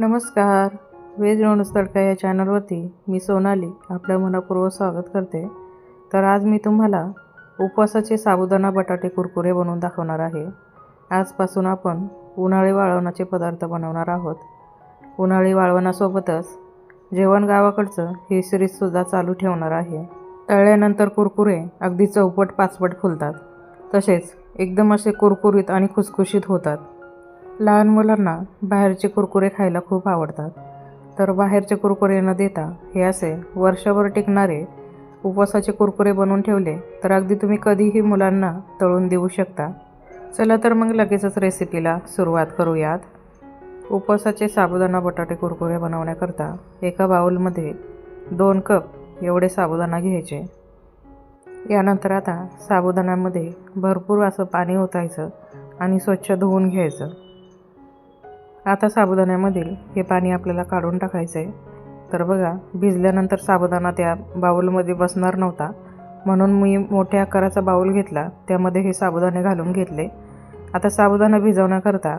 नमस्कार. वेज लोणच तडका या चॅनलवरती मी सोनाली आपलं मनापूर्वक स्वागत करते. तर आज मी तुम्हाला उपवासाचे साबुदाणा बटाटे कुरकुरे बनवून दाखवणार आहे. आजपासून आपण उन्हाळी वाळवणाचे पदार्थ बनवणार आहोत. उन्हाळी वाळवणासोबतच जेवण गावाकडचं ही सिरीजसुद्धा चालू ठेवणार आहे. तळल्यानंतर कुरकुरे अगदी चौपट पाचपट फुलतात. तसेच एकदम असे कुरकुरीत आणि खुसखुशीत होतात. लहान मुलांना बाहेरचे कुरकुरे खायला खूप आवडतात. तर बाहेरचे कुरकुरे न देता हे असे वर्षभर टिकणारे उपवासाचे कुरकुरे बनवून ठेवले तर अगदी तुम्ही कधीही मुलांना तळून देऊ शकता. चला तर मग लगेचच रेसिपीला सुरुवात करूयात. उपवासाचे साबुदाणा बटाटे कुरकुरे बनवण्याकरता एका बाउलमध्ये दोन कप एवढे साबुदाणा घ्यायचे. यानंतर आता साबुदाण्यामध्ये भरपूर असं पाणी ओतायचं आणि स्वच्छ धुवून घ्यायचं. आता साबुदाण्यामधील हे पाणी आपल्याला काढून टाकायचं आहे तर बघा भिजल्यानंतर साबुदाणा त्या बाऊलमध्ये बसणार नव्हता. म्हणून मी मोठ्या आकाराचा बाऊल घेतला. त्यामध्ये हे साबुदाणे घालून घेतले. आता साबुदाणा भिजवण्याकरता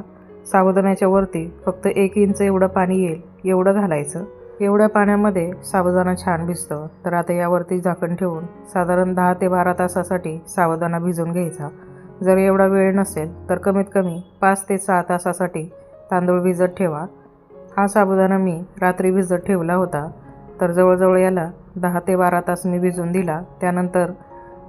साबुदाण्याच्या वरती फक्त एक इंच एवढं पाणी येईल एवढं घालायचं. एवढ्या पाण्यामध्ये साबुदाणा छान भिजतं. तर आता यावरती झाकण ठेवून साधारण दहा ते बारा तासासाठी साबुदाणा भिजवून घ्यायचा. जर एवढा वेळ नसेल तर कमीत कमी पाच ते सहा तासासाठी तांदूळ भिजत ठेवा. हा साबुदाणा मी रात्री भिजत ठेवला होता. तर जवळजवळ याला दहा ते बारा तास मी भिजून दिला. त्यानंतर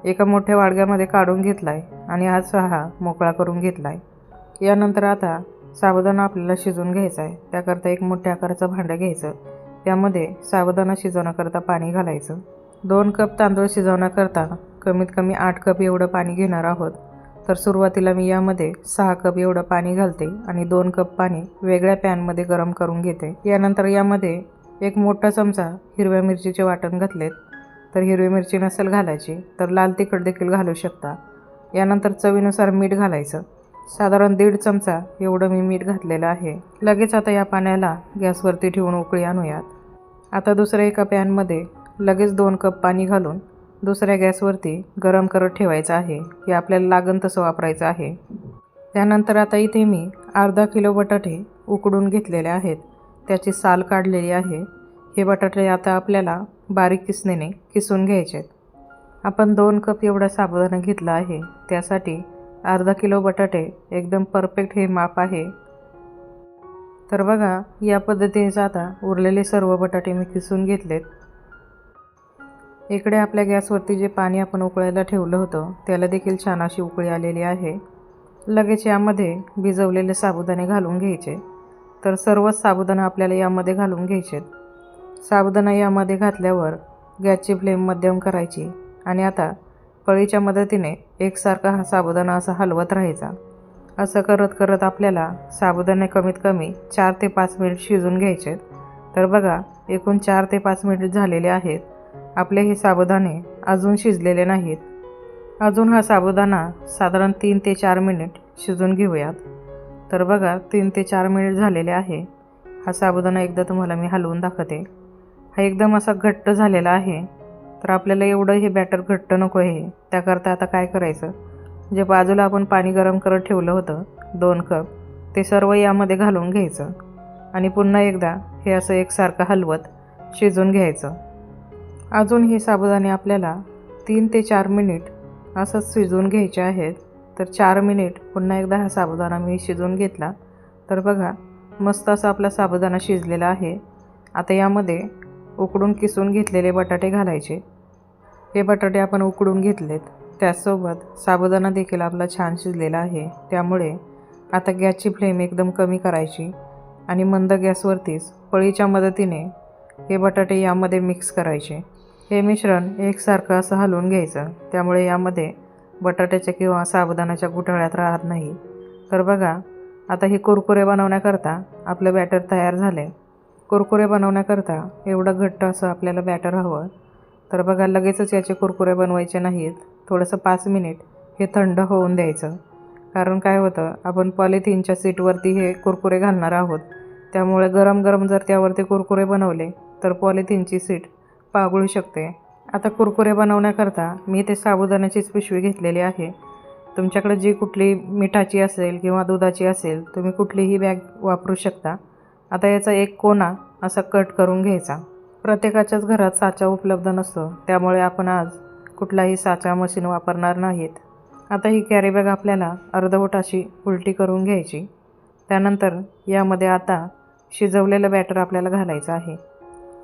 एका मोठ्या वाडग्यामध्ये काढून घेतला आहे आणि आज चहा मोकळा करून घेतला आहे यानंतर आता साबुदाणा आपल्याला शिजवून घ्यायचा आहे त्याकरता एक मोठ्या आकाराचं भांडं घ्यायचं. त्यामध्ये साबुदाणा शिजवण्याकरता पाणी घालायचं. दोन कप तांदूळ शिजवण्याकरता कमीत कमी आठ कप एवढं पाणी घेणार आहोत. तर सुरुवातीला मी यामध्ये सहा कप एवढं पाणी घालते आणि दोन कप पाणी वेगळ्या पॅनमध्ये गरम करून घेते. यानंतर यामध्ये एक मोठा चमचा हिरव्या मिरचीचे वाटण घातलेत. तर हिरवी मिरची नसेल घालायची तर लाल तिखट देखील घालू शकता. यानंतर चवीनुसार मीठ घालायचं. साधारण दीड चमचा एवढं मी मीठ घातलेलं आहे. लगेच आता या पाण्याला गॅसवरती ठेवून उकळी आणूयात. आता दुसऱ्या एका पॅनमध्ये लगेच दोन कप पाणी घालून दुसऱ्या गॅसवरती गरम करत ठेवायचं आहे. हे आपल्याला लागन तसं वापरायचं आहे. त्यानंतर आता इथे मी अर्धा किलो बटाटे उकडून घेतलेले आहेत. त्याची साल काढलेली आहे. हे बटाटे आता आपल्याला बारीक किसणीने किसून घ्यायचे आहेत आपण दोन कप एवढा साबुदाणा घेतला आहे. त्यासाठी अर्धा किलो बटाटे एकदम परफेक्ट हे माप आहे. तर बघा या पद्धतीनेच आता उरलेले सर्व बटाटे मी किसून घेतलेत. इकडे आपल्या गॅसवरती जे पाणी आपण उकळायला ठेवलं होतं त्याला देखील छान अशी उकळी आलेली आहे. लगेच यामध्ये भिजवलेले साबुदाणे घालून घ्यायचे. तर सर्वच साबुदाणा आपल्याला यामध्ये घालून घ्यायचे. साबुदाणा यामध्ये घातल्यावर गॅसची फ्लेम मध्यम करायची आणि आता पळीच्या मदतीने एकसारखा हा साबुदाणा असा हलवत राहायचा. असं करत करत आपल्याला साबुदाणे कमीत कमी चार ते पाच मिनिट शिजून घ्यायचे तर बघा एकूण चार ते पाच मिनिट झालेले आहेत. आपले हे साबुदाणे अजून शिजलेले नाहीत. अजून हा साबुदाणा साधारण तीन ते चार मिनिट शिजून घेऊयात. तर बघा तीन ते चार मिनिट झालेले आहे. हा साबुदाणा एकदा तुम्हाला मी हलवून दाखवते. हा एकदम असा घट्ट झालेला आहे. तर आपल्याला एवढं हे बॅटर घट्ट नको आहे. त्याकरता आता काय करायचं? जे बाजूला आपण पाणी गरम करत ठेवलं होतं दोन कप ते सर्व यामध्ये घालून घ्यायचं. आणि पुन्हा एकदा हे असं एकसारखं हलवत शिजून घ्यायचं. अजून हे साबुदाणे आपल्याला तीन ते चार मिनिट असंच शिजवून घ्यायचे आहेत. तर चार मिनिट पुन्हा एकदा हा साबुदाणा मी शिजवून घेतला. तर बघा मस्त असा आपला साबुदाणा शिजलेला आहे. आता यामध्ये उकडून किसून घेतलेले बटाटे घालायचे. हे बटाटे आपण उकडून घेतलेत. त्याचसोबत साबुदाणा देखील आपला छान शिजलेला आहे. त्यामुळे आता गॅसची फ्लेम एकदम कमी करायची आणि मंद गॅसवरतीच पळीच्या मदतीने हे बटाटे यामध्ये मिक्स करायचे. हे मिश्रण एकसारखं असं हलवून घ्यायचं. त्यामुळे यामध्ये बटाट्याच्या किंवा साबुदाण्याच्या गुठळ्यात राहत नाही. तर बघा आता हे कुरकुरे बनवण्याकरता आपलं बॅटर तयार झाले कुरकुरे बनवण्याकरता एवढं घट्ट असं आपल्याला बॅटर हवं. तर बघा लगेचच याचे कुरकुरे बनवायचे नाहीत. थोडंसं पाच मिनिट हे थंड होऊन द्यायचं. कारण काय होतं आपण पॉलिथिनच्या सीटवरती हे कुरकुरे घालणार आहोत. त्यामुळे गरम गरम जर त्यावरती कुरकुरे बनवले तर पॉलिथिनची सीट पागळू शकते. आता कुरकुरे बनवण्याकरता मी ते साबुदाण्याचीच पिशवी घेतलेली आहे. तुमच्याकडे जी कुठली मिठाची असेल किंवा दुधाची असेल तुम्ही कुठलीही बॅग वापरू शकता. आता याचा एक कोना असा कट करून घ्यायचा. प्रत्येकाच्याच घरात साचा उपलब्ध नसतो. त्यामुळे आपण आज कुठलाही साचा मशीन वापरणार नाहीत. आता ही कॅरी बॅग आपल्याला अर्धवट अशी उलटी करून घ्यायची. त्यानंतर यामध्ये आता शिजवलेलं बॅटर आपल्याला घालायचं आहे.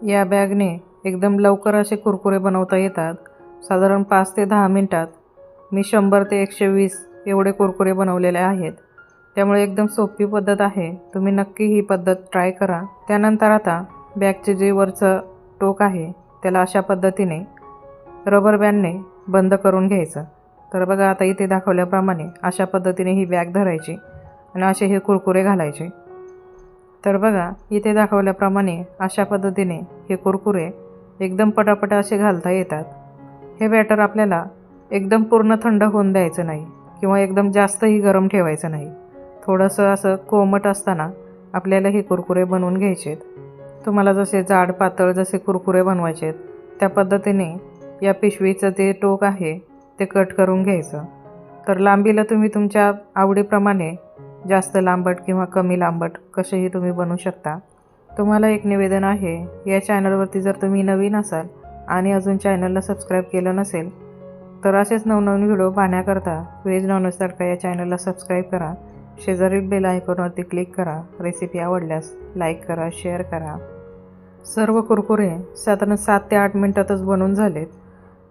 या बॅगने एकदम लवकर असे कुरकुरे बनवता येतात. साधारण पाच ते दहा मिनटात मी शंभर ते एकशे वीस एवढे कुरकुरे बनवलेले आहेत. त्यामुळे एकदम सोपी पद्धत आहे. तुम्ही नक्की ही पद्धत ट्राय करा. त्यानंतर आता बॅगचे जे वरचं टोक आहे त्याला अशा पद्धतीने रबर बँडने बंद करून घ्यायचं. तर बघा आता इथे दाखवल्याप्रमाणे अशा पद्धतीने ही बॅग धरायची आणि असे हे कुरकुरे घालायचे. तर बघा इथे दाखवल्याप्रमाणे अशा पद्धतीने हे कुरकुरे एकदम पटापट असे घालता येतात. हे बॅटर आपल्याला एकदम पूर्ण थंड होऊन द्यायचं नाही किंवा एकदम जास्तही गरम ठेवायचं नाही. थोडंसं असं कोमट असताना आपल्याला हे कुरकुरे बनवून घ्यायचे तुम्हाला जसे जाड पातळ जसे कुरकुरे बनवायचे आहेत त्या पद्धतीने या पिशवीचं जे टोक आहे ते कट करून घ्यायचं. तर लांबीला तुम्ही तुमच्या आवडीप्रमाणे जास्त लांबट किंवा कमी लांबट कसेही तुम्ही बनवू शकता. तुम्हाला एक निवेदन आहे या चॅनलवरती जर तुम्ही नवीन असाल आणि अजून चॅनलला सबस्क्राईब केलं नसेल तर असेच नवनवीन व्हिडिओ पाहण्याकरता व्हेज नॉनव्हेज तडका या चॅनलला सबस्क्राईब करा. शेजारील बेल आयकॉनवरती क्लिक करा. रेसिपी आवडल्यास लाईक करा शेअर करा. सर्व कुरकुरे साधारण सात ते आठ मिनटातच बनून झालेत.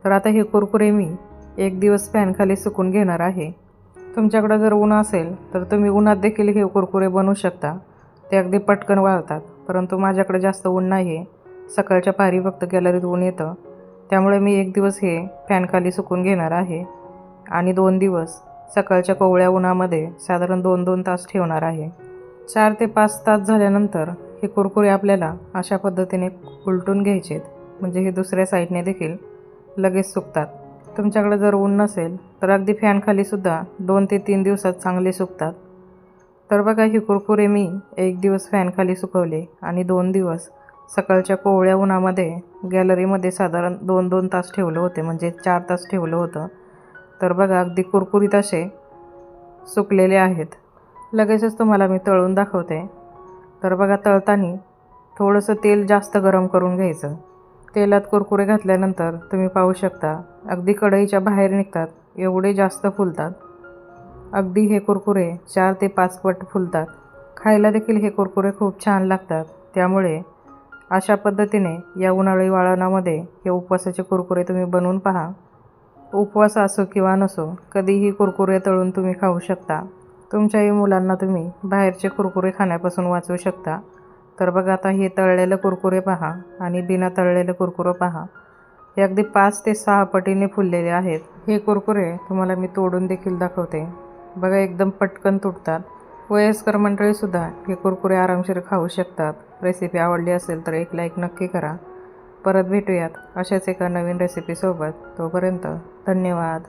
तर आता हे कुरकुरे मी एक दिवस फॅनखाली सुकून घेणार आहे. तुमच्याकडं जर ऊन असेल तर तुम्ही उन्हात देखील हे कुरकुरे बनवू शकता. ते अगदी पटकन वाळतात परंतु माझ्याकडे जास्त ऊन नाही आहे सकाळच्या पारी फक्त गॅलरीत ऊन येतं. त्यामुळे मी एक दिवस हे फॅनखाली सुकून घेणार आहे. आणि दोन दिवस सकाळच्या कोवळ्या उन्हामध्ये साधारण दोन दोन तास ठेवणार आहे. चार ते पाच तास झाल्यानंतर हे कुरकुरे आपल्याला अशा पद्धतीने उलटून घ्यायचेत. म्हणजे हे दुसऱ्या साईडने देखील लगेच सुकतात. तुमच्याकडे जर ऊन नसेल तर अगदी फॅनखालीसुद्धा दोन ते तीन दिवसात चांगले सुकतात. तर बघा ही कुरकुरे मी एक दिवस फॅनखाली सुकवले आणि दोन दिवस सकाळच्या कोवळ्या उन्हामध्ये गॅलरीमध्ये साधारण दोन दोन तास ठेवलं होते म्हणजे चार तास ठेवलं होतं. तर बघा अगदी कुरकुरीत असे सुकलेले आहेत. लगेचच तुम्हाला मी तळून दाखवते. तर बघा तळताना थोडंसं तेल जास्त गरम करून घ्यायचं. तेलात कुरकुरे घातल्यानंतर तुम्ही पाहू शकता अगदी कढईच्या बाहेर निघतात एवढे जास्त फुलतात. अगदी हे कुरकुरे चार ते पाच पट फुलतात. खायला देखील हे कुरकुरे खूप छान लागतात. त्यामुळे अशा पद्धतीने या उन्हाळी वाळवणामध्ये हे उपवासाचे कुरकुरे तुम्ही बनवून पहा. उपवास असो किंवा नसो कधीही कुरकुरे तळून तुम्ही खाऊ शकता. तुमच्याही मुलांना तुम्ही बाहेरचे कुरकुरे खाण्यापासून वाचवू शकता. तर बघा आता हे तळलेलं कुरकुरे पहा आणि बिना तळलेलं कुरकुरं पहा. हे अगदी पाच ते सहा पटीने फुललेले आहेत. हे कुरकुरे तुम्हाला मी तोडून देखील दाखवते. बघा एकदम पटकन तुटतात. वयस्कर मंडळीसुद्धा हे कुरकुरे आरामशीर खाऊ शकतात. रेसिपी आवडली असेल तर एक लाईक नक्की करा. परत भेटूयात अशाच एका नवीन रेसिपीसोबत तोपर्यंत धन्यवाद.